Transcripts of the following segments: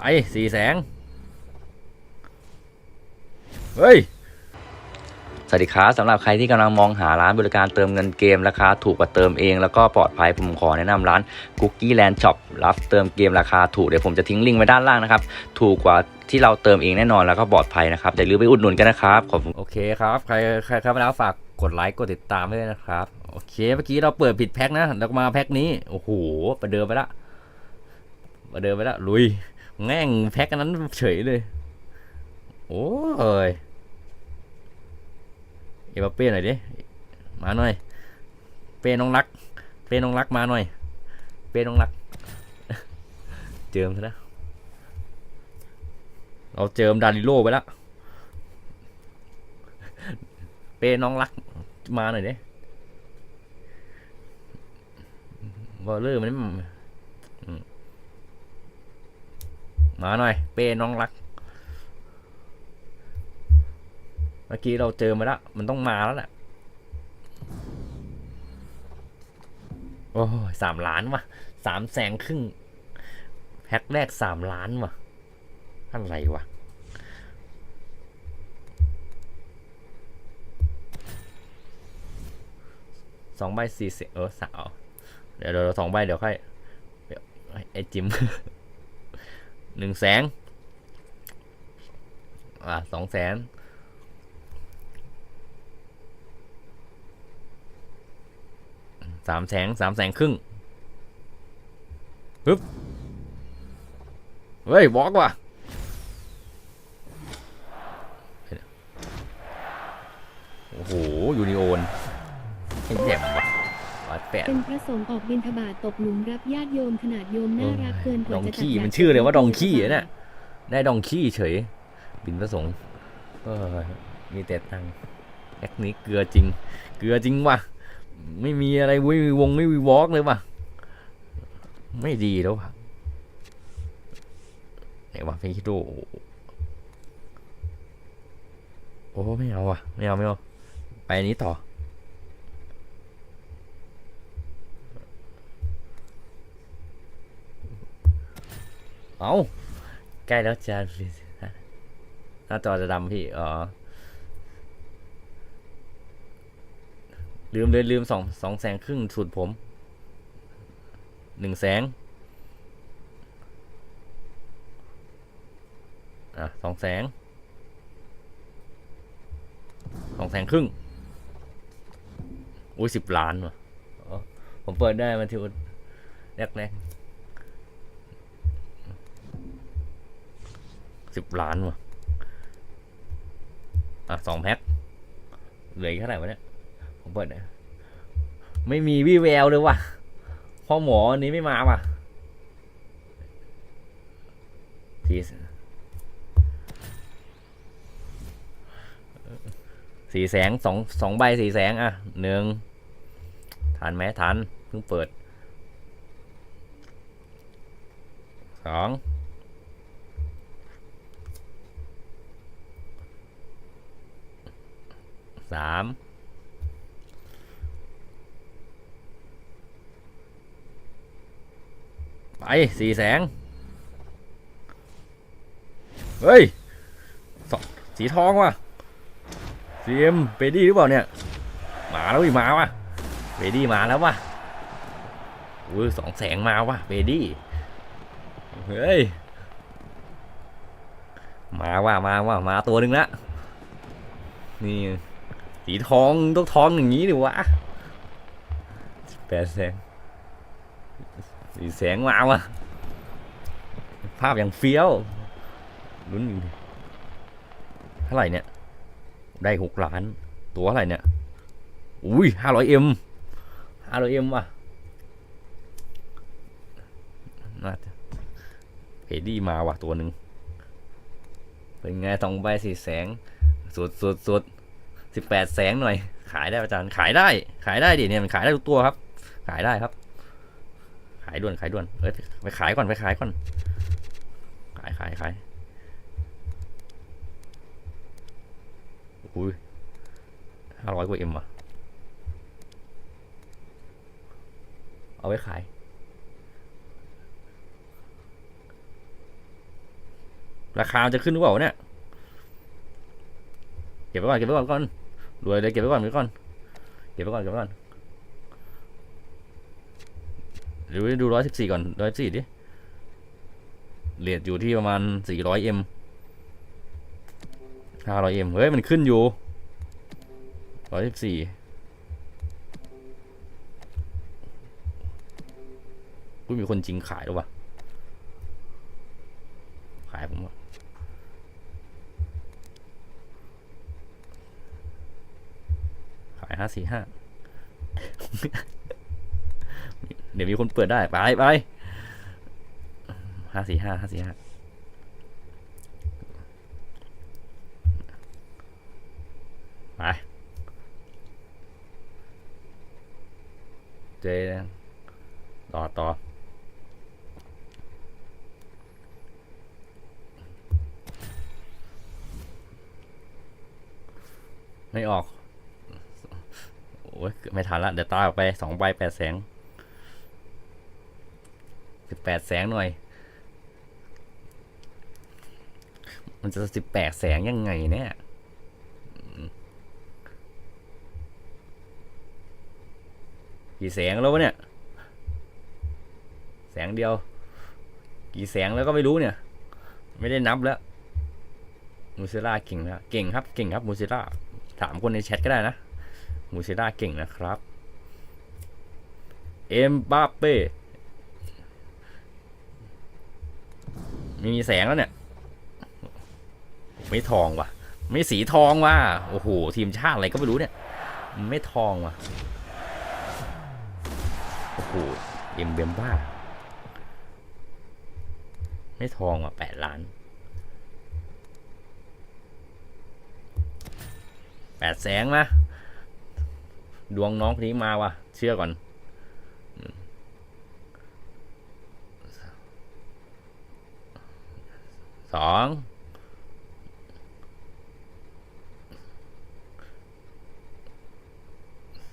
ไปสี่แสง เฮ้ย สวัสดีครับสำหรับใครที่กำลังมองหาร้านบริการเติมเงินเกมราคาถูกกว่าเติมเอง แล้วก็ปลอดภัยผมขอแนะนำร้าน Cookie Land Shop รับเติมเกมราคาถูกเดี๋ยวผมจะทิ้งลิงก์ไว้ด้านล่างนะครับ ถูกกว่าที่เราเติมเองแน่นอนแล้วก็ปลอดภัยนะครับอย่าลืมไปอุดหนุนกันนะครับขอบคุณโอเคครับ ใครใครเข้ามาแล้วฝากกดไลค์กดติดตามด้วยนะครับ โอเค เมื่อกี้เราเปิดผิดแพ็คนะแล้วก็มาแพ็คนี้ โอ้โหประเดิมไปละประเดิมไปละลุย แง่งแพ็คอันนั้นเฉยเลย โอ้ย เอวาเป้หน่อยดิ มาหน่อย เป้น้องรัก เป้น้องรักมาหน่อย เป้น้องรัก เจิมซะแล้วเราเจิมดาริโลไปแล้ว เป้น้องรักมาหน่อยดิวอลเลอร์มันไม่อืม มาหน่อย เป้น้องรัก เมื่อกี้เราเจอมาแล้ว มันต้องมาแล้วแหละโอ้สามล้านวะสามแสนครึ่งแพ็คแรกสามล้านวะอะไรวะสองใบสี่สิบเออสาวเดี๋ยวเดี๋ยวสองใบเดี๋ยวค่อยไอ้จิม หนึ่งแสนอ่าสองแสนสามแสงสามแสงครึ่งปึ๊บเฮ้ยบล็อกว่ะโอ้โห ยูนิโอนไอ้แจ่มว่ะ แปดเป็นพระสงฆ์ออกบิณฑบาตตกหลุมรับญาติโยมขนาดโยมน่ารักเกินกดว่าองจะตัดขี้ยามันชื่อเลยว่าดองขี้อะเนี่ยได้ดองขี้เฉย บินประสงค์เอ้ยมีแต่ตังค์แอคนี้เกลือจริง เกลือจริงว่ะ ไม่มีอะไรไม่มีวงไม่มีวอล์กเลยว่ะ ไม่ดีแล้วว่ะไหนวะพี่คิดดูโอ้ไม่เอาว่ะ ไม่เอาไม่เอา ไปอันนี้ต่อ เอาใกล้แล้วจ้าหน้าจอจะดำพี่ อ๋อ ลืมเลยลืมสองสองแสงครึ่งสุดผม หนึ่งแสง อะสองแสง สองแสงครึ่ง อุ้ยสิบล้านว่ะผมเปิดได้มาทีแรกแรก สิบล้านว่ะ อะสองแพ็คเหลืออีกเท่าไหร่วะเนี่ย ผมเปิดนะไม่มีวี่แววเลยว่ะพ่อหมออันนี้ไม่มาว่ะทีสี่แสงสองสองใบสี่แสงอะหนึ่งทันไหมทันเพิ่งเปิดสอง สามไปสี่แสง เฮ้ยสสีทองว่ะซีเอ็มเปดี้หรือเปล่าเนี่ย มาแล้วอีมาว่ะเปดี้มาแล้วว่ะอุ้ยสองแสงมาว่ะเปดี้เฮ้ย มาว่ะมาว่ะมาตัวหนึ่งละนี่ สีทองต้องทองอย่างนี้ดิวะแปดแสงสีแสงมาว่ะภาพอย่างเฟี้ยวลุ้นเท่าไหร่เนี่ย ได้หกล้าน ตัวเท่าไหร่เนี่ย อุ้ยห้าร้อยเอ็มห้าร้อยเอ็มว่ะน่าจะเพดี้มาว่ะตัวหนึ่งเป็นไงสองใบสีแสง สุดสุดสุด สิบแปดแสงหน่อย ขายได้อาจารย์ ขายได้ ขายได้ดิเนี่ยมันขายได้ทุกตัวครับ ขายได้ครับ ขายด่วนขายด่วน เอ้ยไปขายก่อนไปขายก่อน ขายขายขายอุ้ยห้าร้อยกว่าเอ็มอะ เอาไว้ขายราคาจะขึ้นหรือเปล่าเนี่ย เก็บไว้ก่อน เก็บไว้ก่อนก่อน รวยเลยเก็บไว้ก่อนเก็บไว้ก่อน เก็บไว้ก่อนเก็บไว้ก่อนหรือดูร้อยสิบสี่ก่อนร้อยสี่ดิเรียดอยู่ที่ประมาณสี่ร้อยเอ็มห้าร้อยเอ็มเฮ้ย มันขึ้นอยู่ร้อยสิบสี่กูมีคนจริงขายหรือวะขายผมวะขาย ห้าสี่ห้าเดี๋ยวมีคนเปิดได้ ไปไปห้าสี่ห้าห้าสี่ห้าไปเจต่อต่อไม่ออก โอ้ยไม่ทันละเดี๋ยวตาออกไปสองใบแปดแสงสิบแปดแสงหน่อย มันจะสิบแปดแสงยังไงเนี่ยกี่แสงแล้ววะเนี่ย แสงเดียว กี่แสงแล้วก็ไม่รู้เนี่ย ไม่ได้นับแล้วมูเซล่าเก่งนะเก่งครับ เก่งครับมูเซล่าถามคนในแชทก็ได้นะ มูเซล่าเก่งนะครับ เอ็มบาเป้ไม่มีแสงแล้วเนี่ย ไม่ทองว่ะ ไม่สีทองว่ะ โอ้โห ทีมชาติอะไรก็ไม่รู้เนี่ย ไม่ทองว่ะ โอ้โห เอ็มเบมบ้า ไม่ทองว่ะแปดล้านแปดแสงนะ ดวงน้องคนนี้มาว่ะ เชื่อก่อน สอง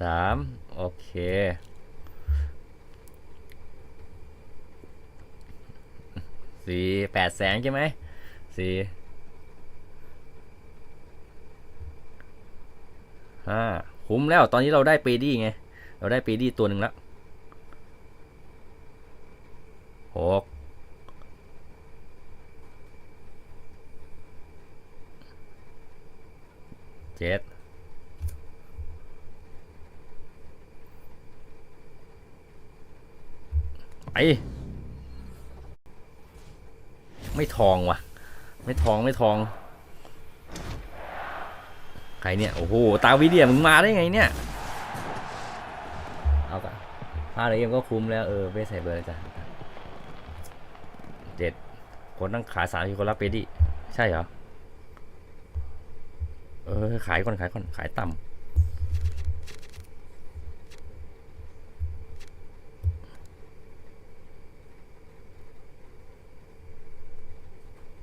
สามโอเค สี่แปดแสงใช่ไหม สี่ห้า คุ้มแล้วตอนนี้เราได้เปดี้ไง เราได้เปดี้ตัวหนึ่งแล้วหกเจ็ดไปไม่ทองว่ะ ไม่ทองไม่ทอง ใครเนี่ยโอ้โหตาวิเดียมึงมาได้ไงเนี่ยเอากันผ้าอะไรเอ็มก็คุ้มแล้วเออไม่ใส่เบอร์เลยจ้ะเจ็ดคนตั้งขายสามคนรับไปดิใช่เหรอเออขายก่อนขายก่อนขายต่ำ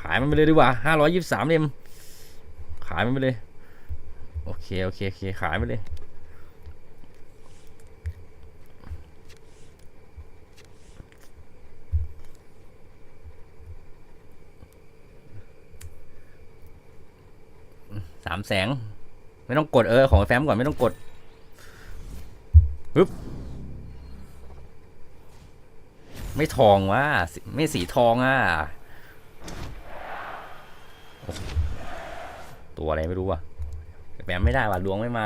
ขายมันไปเลยดีกว่าห้าร้อยยี่สิบสามเอ็มขายมันไปเลย โอเค โอเค โอเค ขายไปเลยสามแสง ไม่ต้องกดเออ ของแฟ้มก่อนไม่ต้องกดปึ๊บไม่ทองว่ะไม่สีทองอะ ตัวอะไรไม่รู้ว่ะ แปมไม่ได้ว่ะดวงไม่มา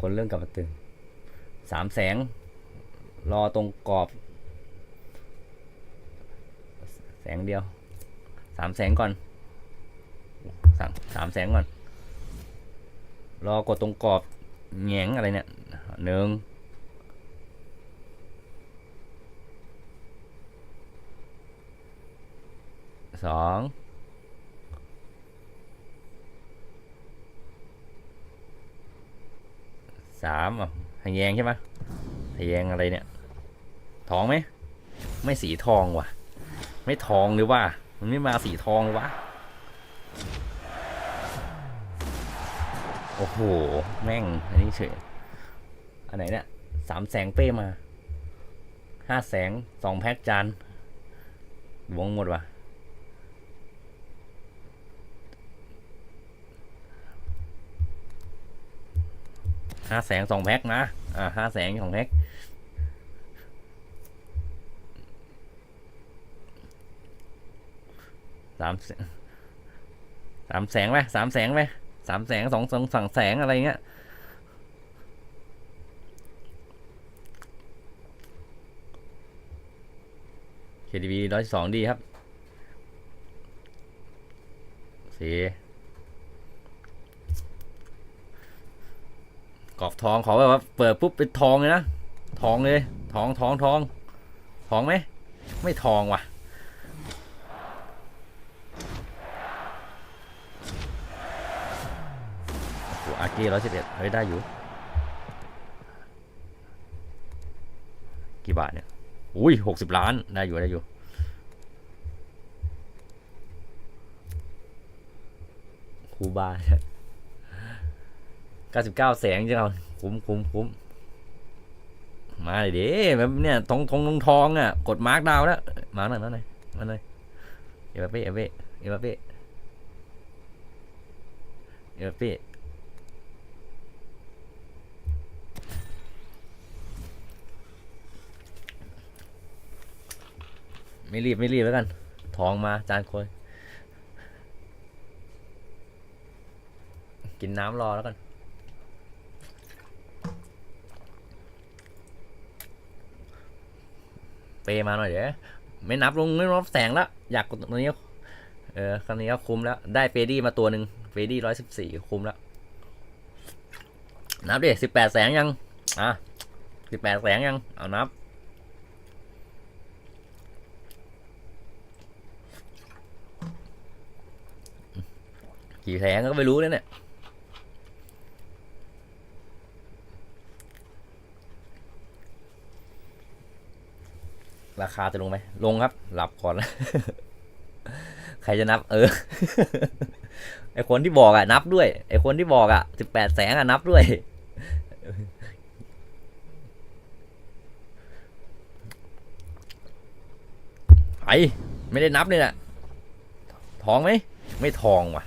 คนเรื่องกลับมาตึงสามแสง รอตรงกรอบ แสงเดียวสามแสงก่อนสามสามแสงก่อน รอกดตรงกรอบแหงงอะไรเนี่ยหนึ่งสอง สามอะทะแยงใช่ไหมทะแยงอะไรเนี่ย ทองไหม ไม่สีทองว่ะ ไม่ทองหรือว่า มันไม่มาสีทองเลยวะ โอ้โห แม่ง อันนี้เฉย อันไหนเนี่ยสามแสงเป้มา ห้าแสงสองแพ็กจานดวงหมดว่ะ ห้าแสงสองแพ็คนะ อ่าห้าแสงสองแพ็คสามแสนสามแสงไหมสามแสงไหมสามแสงสองสองสองแสงอะไรเงี้ย KDB ร้อยสองดีครับสี่ กรอบทองขอแบบว่าเปิดปุ๊บเป็นทองเลยนะทองเลยทองทองทองทองไหมไม่ทองว่ะโอ้อาร์เก้ร้อยสิบเอ็ดเฮ้ยได้อยู่ กี่บาทเนี่ยอุ้ยหกสิบล้านได้อยู่ได้อยู่คูบา เก้าสิบเก้าแสงจังเอาคุ้มคุ้มคุ้มมาเลยดิแบบเนี่ยทองทองทองทองอะ กดมาร์กดาวแล้ว มาหน่อยมาหน่อยมาหน่อยเอเบเป้เอวเบเอเบเป้เอเบเป้ไม่รีบไม่รีบแล้วกันทองมาจานโคยกินน้ำรอแล้วกัน เปมาหน่อยเดี๋ยวไม่นับลงไม่นับแสงแล้วอยากกดตรงนี้ เออครั้งนี้ก็คุ้มแล้ว ได้เฟดี้มาตัวหนึ่งเฟดี้ร้อยสิบสี่คุ้มแล้ว นับดิสิบแปดแสงยัง อะสิบแปดแสงยัง เอานับกี่แสงก็ไม่รู้เลยเนี่ย ราคาจะลงไหมลงครับ หลับก่อน ใครจะนับ เออ ไอคนที่บอกอะนับด้วย ไอคนที่บอกอะสิบแปดแสงอะนับด้วย ไอไม่ได้นับเลยนะทองไหม ไม่ทองว่ะ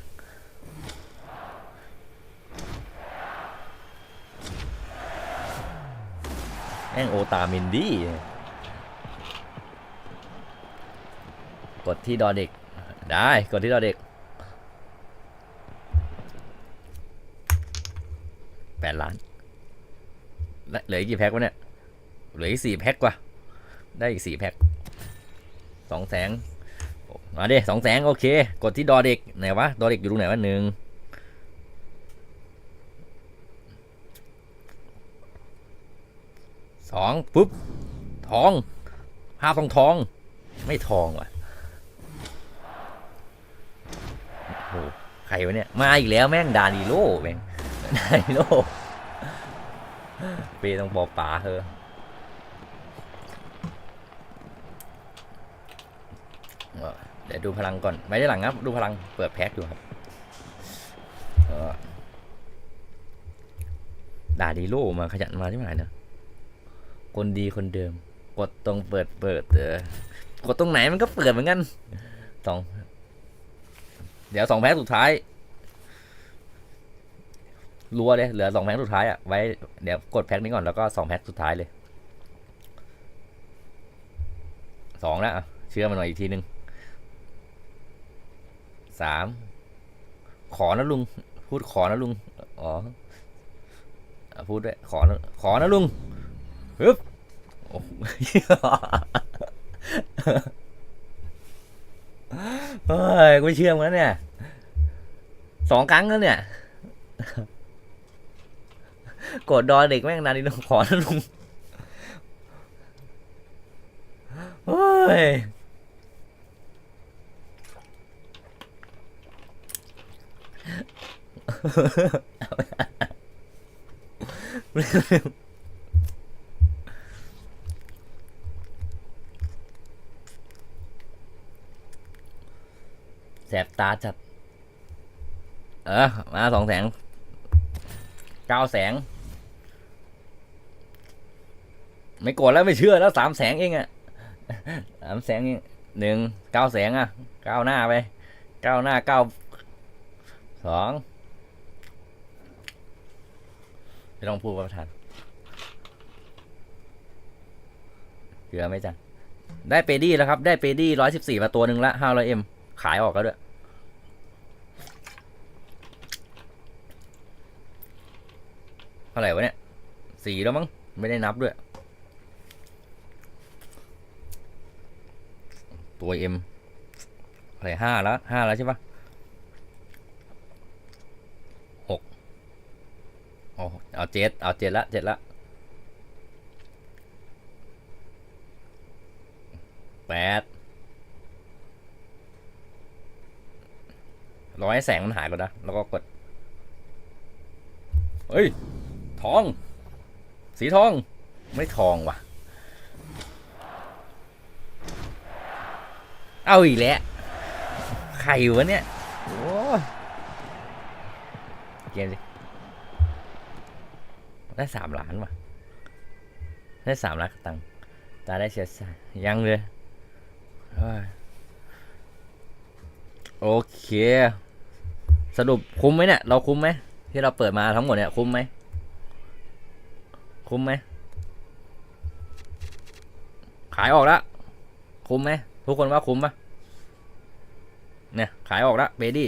แม่งโอตามินดี้ กดที่ดอเด็ก ได้กดที่ดอเด็กแปดล้านและเหลืออีกกี่แพ็ควะเนี่ยเหลืออีกสี่แพ็กว่ะได้อีกสี่แพ็กสองแสงมาดิสองแสงโอเค กดที่ดอเด็กไหนวะดอเด็กอยู่ตรงไหนวะหนึ่งสองปุ๊บทองภาพทองทอง ไม่ทองว่ะ โอ้โหใครวะเนี่ย มาอีกแล้วแม่งดานิโลแม่งดานิโลเปต้องบอกป๋าเธอเดี๋ยวดูพลังก่อน ไม่ได้หลังครับ ดูพลังเปิดแพ็คอยู่ครับเออดาดิโลมาขยันมาที่ไหนนะคนดีคนเดิม กดตรงเปิดเปิดเออกดตรงไหนมันก็เปิดเหมือนกันสอง เดี๋ยวสองแพ็คสุดท้ายรัวเลยเหลือสองแพ็คสุดท้ายอะไว้เดี๋ยวกดแพ็คนี้ก่อนแล้วก็สองแพ็คสุดท้ายเลยสองแล้วเชื่อมันหน่อยอีกทีหนึ่งสามขอนะลุง พูดขอนะลุงอ๋อพูดด้วยขอนะขอนะลุงฮึบโอ้ เฮ้ยกูไม่เชื่อมแล้วเนี่ยสองครั้งแล้วเนี่ยกดดอเด็กแม่งนานนี่ต้องขอนะลุงเฮ้ย แสบตาจัด เออ มาสองแสงเก้าแสง ไม่กดแล้วไม่เชื่อแล้วสามแสงเองอะสามแสงเองหนึ่งเก้าแสงอะเก้าหน้าไปเก้าหน้าเก้าสองไม่ต้องพูดว่าประธานเหลือไหมจ๊ะได้เปดี้แล้วครับ ได้เปดี้ร้อยสิบสี่มาตัวหนึ่งละห้าร้อยเอ็ม ขายออกแล้วด้วย เท่าไหร่วะเนี่ยสี่แล้วมั้ง ไม่ได้นับด้วย ตัวเอ็มอะไรห้าแล้วห้าแล้วใช่ปะหกเอเอาเจ็ดเอาเจ็ดละเจ็ดละแปด รอให้แสงมันหายก่อนนะ แล้วก็กด เฮ้ย ทอง สีทอง ไม่ทองว่ะ เอาอีกแล้ว ใครวะเนี่ย โอ้เกมสิได้สามล้านว่ะ ได้สามล้านตังค์ตาได้เสียสายยังเลย โอเค สรุปคุ้มไหมเนี่ย เราคุ้มไหมที่เราเปิดมาทั้งหมดเนี่ยคุ้มไหมคุ้มไหมขายออกแล้วคุ้มไหมทุกคนว่าคุ้มปะเนี่ยขายออกแล้วเบดี้